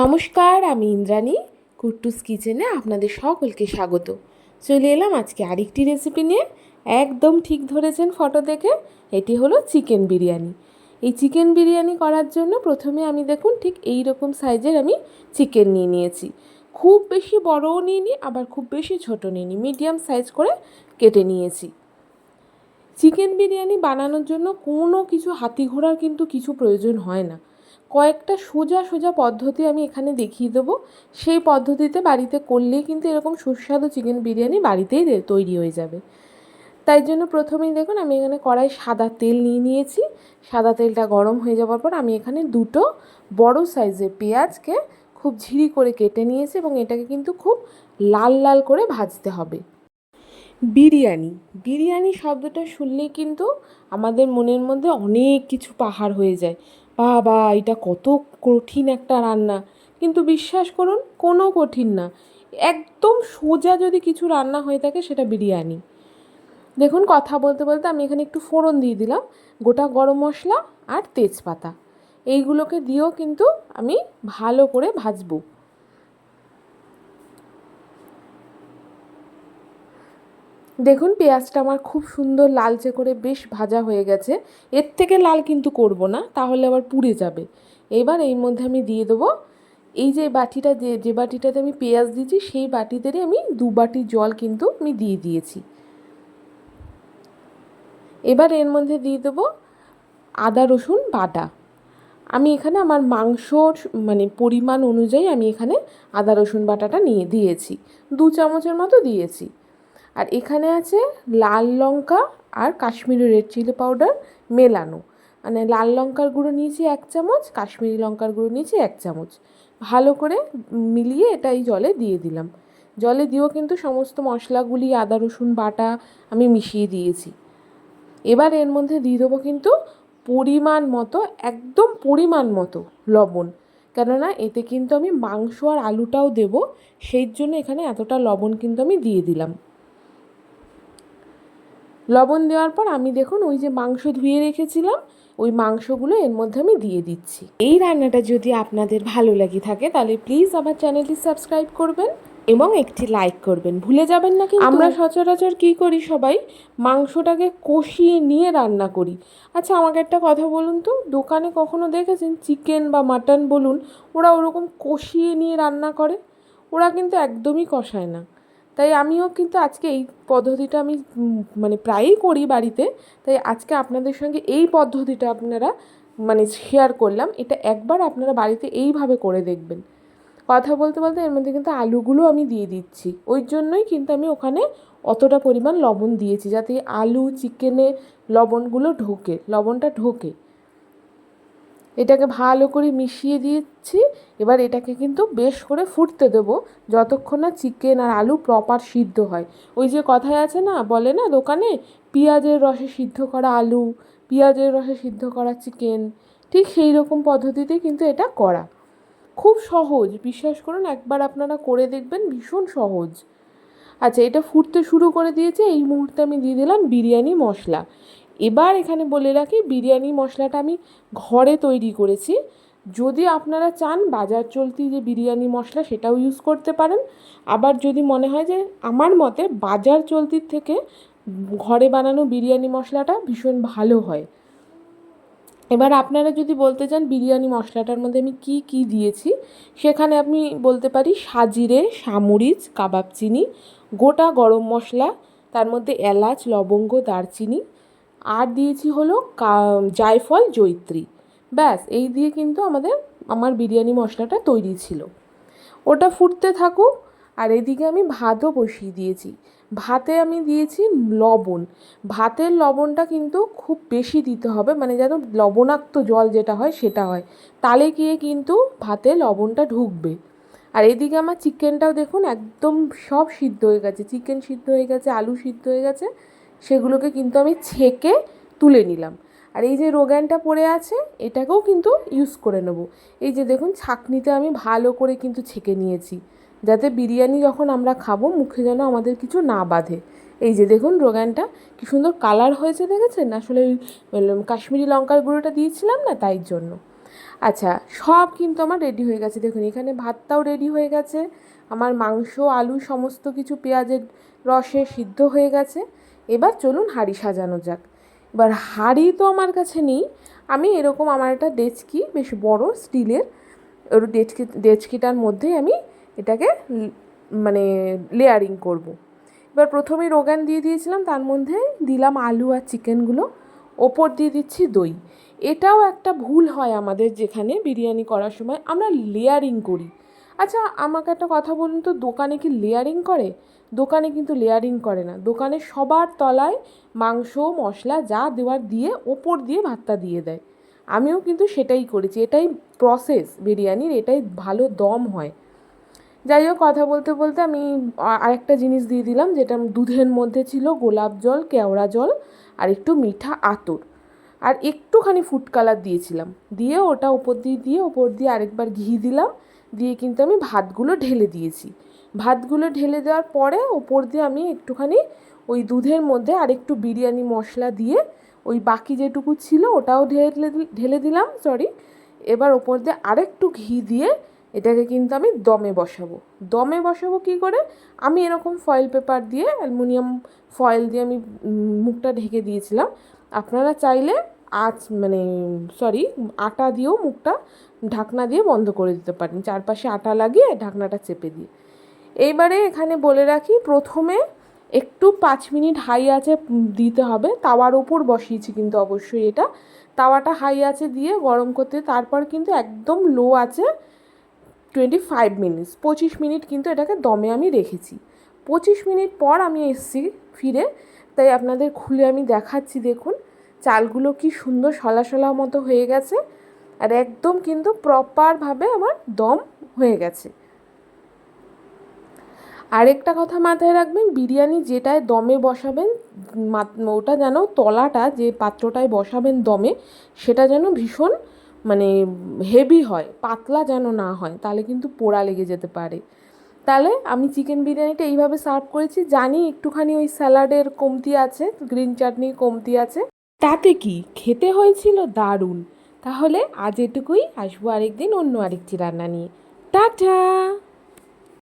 নমস্কার, আমি ইন্দ্রাণী, কুট্টুস কিচেনে আপনাদের সকলকে স্বাগত। চলে এলাম আজকে আরেকটি রেসিপি নিয়ে। একদম ঠিক ধরেছেন ফটো দেখে, এটি হলো চিকেন বিরিয়ানি। এই চিকেন বিরিয়ানি করার জন্য প্রথমে আমি দেখুন ঠিক এই রকম সাইজের আমি চিকেন নিয়ে নিয়েছি। খুব বেশি বড়ও নিইনি, আবার খুব বেশি ছোটো নিইনি মিডিয়াম সাইজ করে কেটে নিয়েছি। চিকেন বিরিয়ানি বানানোর জন্য কোনো কিছু হাতি ঘোড়ার কিন্তু কিছু প্রয়োজন হয় না। কয়েকটা সোজা সোজা পদ্ধতি আমি এখানে দেখিয়ে দেবো। সেই পদ্ধতিতে বাড়িতে করলেই কিন্তু এরকম সুস্বাদু চিকেন বিরিয়ানি বাড়িতেই তৈরি হয়ে যাবে। তাই জন্য প্রথমেই দেখুন আমি এখানে কড়াই সাদা তেল নিয়ে নিয়েছি। সাদা তেলটা গরম হয়ে যাওয়ার পর আমি এখানে দুটো বড় সাইজের পেঁয়াজকে খুব ঝিরি করে কেটে নিয়েছি এবং এটাকে কিন্তু খুব লাল লাল করে ভাজতে হবে। বিরিয়ানি। বিরিয়ানি শব্দটা শুনলেই কিন্তু আমাদের মনের মধ্যে অনেক কিছু পাহাড় হয়ে যায়। বাবা, এটা কত কঠিন একটা রান্না। কিন্তু বিশ্বাস করুন, কোনো কঠিন না। একদম সোজা যদি কিছু রান্না হয়ে থাকে, সেটা বিরিয়ানি। দেখুন, কথা বলতে বলতে আমি এখানে একটু ফোড়ন দিয়ে দিলাম, গোটা গরম মশলা আর তেজপাতা। এইগুলোকে দিয়েও কিন্তু আমি ভালো করে ভাজবো। দেখুন, পেঁয়াজটা আমার খুব সুন্দর লালচে করে বেশ ভাজা হয়ে গেছে। এর থেকে লাল কিন্তু করব না, তাহলে আবার পুড়ে যাবে। এবার এই মধ্যে আমি দিয়ে দেবো এই যে বাটিটা যে যে বাটিটাতে আমি পেঁয়াজ দিয়েছি, সেই বাটিতেই আমি দু বাটি জল কিন্তু আমি দিয়ে দিয়েছি। এবার এর মধ্যে দিয়ে দেবো আদা, রসুন, বাটা। আমি এখানে আমার মাংসর মানে পরিমাণ অনুযায়ী আমি এখানে আদা, রসুন, বাটাটা নিয়ে দিয়েছি। দু চামচের মতো দিয়েছি। আর এখানে আছে লাল লঙ্কা আর কাশ্মীরি রেড চিলি পাউডার মেলানো। মানে লাল লঙ্কার গুঁড়ো নিয়েছি এক চামচ, কাশ্মীরি লঙ্কার গুঁড়ো নিয়েছি এক চামচ। ভালো করে মিলিয়ে এটা এই জলে দিয়ে দিলাম। জলে দিয়েও কিন্তু সমস্ত মশলাগুলি, আদা, রসুন, বাটা আমি মিশিয়ে দিয়েছি। এবার এর মধ্যে দিয়ে দেবো কিন্তু পরিমাণ মতো, একদম পরিমাণ মতো লবণ। কেননা এতে কিন্তু আমি মাংস আর আলুটাও দেবো, সেই জন্য এখানে এতটা লবণ কিন্তু আমি দিয়ে দিলাম। লবণ দেওয়ার পর আমি দেখুন ওই যে মাংস ধুয়ে রেখেছিলাম ওই মাংসগুলো এর মধ্যে আমি দিয়ে দিচ্ছি। এই রান্নাটা যদি আপনাদের ভালো লাগে থাকে তাহলে প্লিজ আমার চ্যানেলটি সাবস্ক্রাইব করবেন এবং একটি লাইক করবেন। ভুলে যাবেন না কিন্তু আমরা সচরাচর কী করি সবাই? মাংসটাকে কষিয়ে নিয়ে রান্না করি। আচ্ছা আমাকে একটা কথা বলুন তো দোকানে কখনো দেখেছেন চিকেন বা মাটন বলুন ওরা ওরকম কষিয়ে নিয়ে রান্না করে? ওরা কিন্তু একদমই কষায় না। তাই আমিও কিন্তু আজকে এই পদ্ধতিটা আমি মানে প্রায়ই করি বাড়িতে। তাই আজকে আপনাদের সঙ্গে এই পদ্ধতিটা আপনারা মানে শেয়ার করলাম। এটা একবার আপনারা বাড়িতে এইভাবে করে দেখবেন। কথা বলতে বলতে এর মধ্যে কিন্তু আলুগুলো আমি দিয়ে দিচ্ছি। ওই জন্যই কিন্তু আমি ওখানে অতটা পরিমাণ লবণ দিয়েছি, যাতে আলু চিকেনে লবণগুলো ঢোকে, লবণটা ঢোকে। এটাকে ভালো করে মিশিয়ে দিচ্ছি। এবার এটাকে কিন্তু বেশ করে ফুটতে দেবো, যতক্ষণ না চিকেন আর আলু প্রপার সিদ্ধ হয়। ওই যে কথায় আছে না, বলে না দোকানে, পেঁয়াজের রসে সিদ্ধ করা আলু, পেঁয়াজের রসে সিদ্ধ করা চিকেন ঠিক সেই রকম পদ্ধতিতেই কিন্তু এটা করা। খুব সহজ, বিশ্বাস করুন, একবার আপনারা করে দেখবেন, ভীষণ সহজ। আচ্ছা এটা ফুটতে শুরু করে দিয়েছে, এই মুহূর্তে আমি দিয়ে দিলাম বিরিয়ানি মশলা। এবার এখানে বলে রাখি, বিরিয়ানি মশলাটা আমি ঘরে তৈরি করেছি। যদি আপনারা চান বাজার চলতি যে বিরিয়ানি মশলা সেটাও ইউজ করতে পারেন। আবার যদি মনে হয় যে আমার মতে বাজার চলতির থেকে ঘরে বানানো বিরিয়ানি মশলাটা ভীষণ ভালো হয়। এবার আপনারা যদি বলতে চান বিরিয়ানি মশলাটার মধ্যে আমি কি কি দিয়েছি, সেখানে আমি বলতে পারি সাজিরে, সামরিচ, কাবাব চিনি, গোটা গরম মশলা, তার মধ্যে এলাচ, লবঙ্গ, দারচিনি আর দিয়েছি হলো জায়ফল, জৈত্রী। ব্যাস, এই দিয়ে কিন্তু আমাদের, আমার বিরিয়ানি মশলাটা তৈরি ছিল। ওটা ফুটতে থাকুক, আর এদিকে আমি ভাতও বসিয়ে দিয়েছি। ভাতে আমি দিয়েছি লবণ। ভাতের লবণটা কিন্তু খুব বেশি দিতে হবে মানে যেন লবণাক্ত জল যেটা হয় সেটা হয়। তালে গিয়ে কিন্তু ভাতে লবণটা ঢুকবে। আর এদিকে আমার চিকেনটাও দেখুন একদম সব সিদ্ধ হয়ে গেছে। চিকেন সিদ্ধ হয়ে গেছে, আলু সিদ্ধ হয়ে গেছে। সেগুলোকে কিন্তু আমি ছেঁকে তুলে নিলাম। আর এই যে রোগানটা পড়ে আছে, এটাকেও কিন্তু ইউজ করে নেব। এই যে দেখুন, ছাঁকনিতে আমি ভালো করে কিন্তু ছেঁকে নিয়েছি। যাতে বিরিয়ানি যখন আমরা খাব, মুখে যেন আমাদের কিছু না বাঁধে। এই যে দেখুন, রোগানটা কি সুন্দর কালার হয়েছে, দেখেছেন? আসলে ওই কাশ্মীরি লঙ্কার গুঁড়োটা দিয়েছিলাম না, তাই জন্য। আচ্ছা সব কিন্তু আমার রেডি হয়ে গেছে। দেখুন, এখানে ভাতটাও রেডি হয়ে গেছে। আমার মাংস, আলু, সমস্ত কিছু, পেঁয়াজের রসে সিদ্ধ হয়ে গেছে। এবার চলুন হাঁড়ি সাজানো যাক। এবার হাঁড়ি তো আমার কাছে নেই। আমি এরকম আমার একটা ডেচকি, বেশ বড় স্টিলের, ওর ডেচকি, ডেচকিটার মধ্যেই আমি এটাকে মানে লেয়ারিং করব। এবার প্রথমে রোগান দিয়ে দিয়েছিলাম, তার মধ্যে দিলাম আলু আর চিকেনগুলো। ওপর দিয়ে দিচ্ছি দই। এটাও একটা ভুল হয় আমাদের যেখানে বিরিয়ানি করার সময়, আমরা লেয়ারিং করি। আচ্ছা আমাকে একটা কথা বলুন তো, দোকানে কি লেয়ারিং করে? দোকানে কিন্তু লেয়ারিং করে না। দোকানে সবার তলায় মাংস, মশলা যা দেওয়ার দিয়ে ওপর দিয়ে ভাতটা দিয়ে দেয়। আমিও কিন্তু সেটাই করেছি। এটাই প্রসেস বিরিয়ানির, এটাই ভালো দম হয়। যাই হোক, কথা বলতে বলতে আমি আরেকটা জিনিস দিয়ে দিলাম, যেটা দুধের মধ্যে ছিল গোলাপ জল, কেওড়া জল আর একটু মিঠা আতর। আর একটুখানি ফুড কালার দিয়েছিলাম। দিয়ে ওটা ওপর দিয়ে দিয়ে ওপর দিয়ে আরেকবার ঘি দিলাম। দিয়ে কিন্তু আমি ভাতগুলো ঢেলে দিয়েছি। ভাতগুলো ঢেলে দেওয়ার পরে ওপর দিয়ে আমি একটুখানি ওই দুধের মধ্যে আর একটু বিরিয়ানি মশলা দিয়ে ওই বাকি যেটুকু ছিল ওটাও ঢেলে ঢেলে দিলাম সরি এবার ওপর দিয়ে আরেকটু ঘি দিয়ে এটাকে কিন্তু আমি দমে বসাবো। দমে বসাবো কী করে? আমি এরকম ফয়েল পেপার দিয়ে অ্যালুমিনিয়াম ফয়েল দিয়ে আমি মুখটা ঢেকে দিয়েছিলাম। আপনারা চাইলে আঁচ মানে সরি আটা দিয়েও মুখটা ঢাকনা দিয়ে বন্ধ করে দিতে পারেন। চারপাশে আটা লাগিয়ে ঢাকনাটা চেপে দিয়ে। এইবারে এখানে বলে রাখি, প্রথমে একটু পাঁচ মিনিট হাই আছে দিতে হবে। তাওয়ার ওপর বসিয়েছি কিন্তু অবশ্যই এটা। তাওয়াটা হাই আছে দিয়ে গরম করতে, তারপর কিন্তু একদম লো আছে টোয়েন্টি ফাইভ মিনিটস পঁচিশ মিনিট কিন্তু এটাকে দমে আমি রেখেছি। পঁচিশ মিনিট পর আমি এসছি ফিরে। তাই আপনাদের খুলে আমি দেখাচ্ছি, দেখুন। চালগুলো কি সুন্দর সলা সলা মতো হয়ে গেছে আর একদম কিন্তু প্রপারভাবে আমার দম হয়ে গেছে। আরেকটা কথা মাথায় রাখবেন, বিরিয়ানি যেটায় দমে বসাবেন ওটা যেন তলাটা, যে পাত্রটায় বসাবেন দমে, সেটা যেন ভীষণ মানে হেভি হয়, পাতলা যেন না হয়, তাহলে কিন্তু পোড়া লেগে যেতে পারে। তাহলে আমি চিকেন বিরিয়ানিটা এইভাবে সার্ভ করেছি, জানি একটুখানি ওই স্যালাডের কমতি আছে গ্রিন চাটনির কমতি আছে। তাতে কি? খেতে হয়েছিল দারুণ। তাহলে আজ এটুকুই। আসব আরেকদিন অন্য আরেকটি রান্না নিয়ে। টাটা!